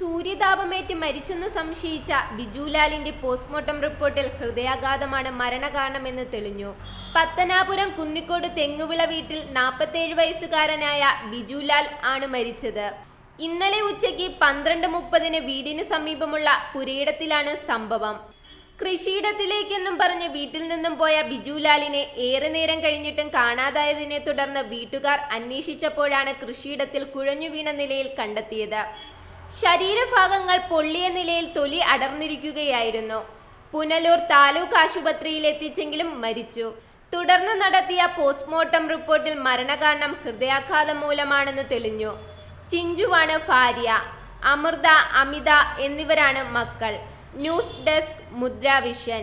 സൂര്യതാപമേറ്റ് മരിച്ചെന്ന് സംശയിച്ച ബിജുലാലിന്റെ പോസ്റ്റ്മോർട്ടം റിപ്പോർട്ടിൽ ഹൃദയാഘാതമാണ് മരണകാരണമെന്ന് തെളിഞ്ഞു. പത്തനാപുരം കുന്നിക്കോട് തെങ്ങുവിള വീട്ടിൽ നാൽപ്പത്തേഴ് വയസ്സുകാരനായ ബിജുലാൽ ആണ് മരിച്ചത്. ഇന്നലെ ഉച്ചയ്ക്ക് പന്ത്രണ്ട് മുപ്പതിന് വീടിന് സമീപമുള്ള പുരയിടത്തിലാണ് സംഭവം. കൃഷിയിടത്തിലേക്കെന്നും പറഞ്ഞ് വീട്ടിൽ നിന്നും പോയ ബിജുലാലിനെ ഏറെ നേരം കഴിഞ്ഞിട്ടും കാണാതായതിനെ തുടർന്ന് വീട്ടുകാർ അന്വേഷിച്ചപ്പോഴാണ് കൃഷിയിടത്തിൽ കുഴഞ്ഞു വീണ നിലയിൽ കണ്ടെത്തിയത്. ശരീരഭാഗങ്ങൾ പൊള്ളിയ നിലയിൽ തൊലി അടർന്നിരിക്കുകയായിരുന്നു. പുനലൂർ താലൂക്ക് ആശുപത്രിയിൽ എത്തിച്ചെങ്കിലും മരിച്ചു. തുടർന്ന് നടത്തിയ പോസ്റ്റ്മോർട്ടം റിപ്പോർട്ടിൽ മരണകാരണം ഹൃദയാഘാതം മൂലമാണെന്ന് തെളിഞ്ഞു. ചിഞ്ചുവാണ് ഭാര്യ അമൃത അമിത എന്നിവരാണ് മക്കൾ. News desk Mudra vision.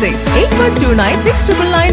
six eight one two nine six triple nine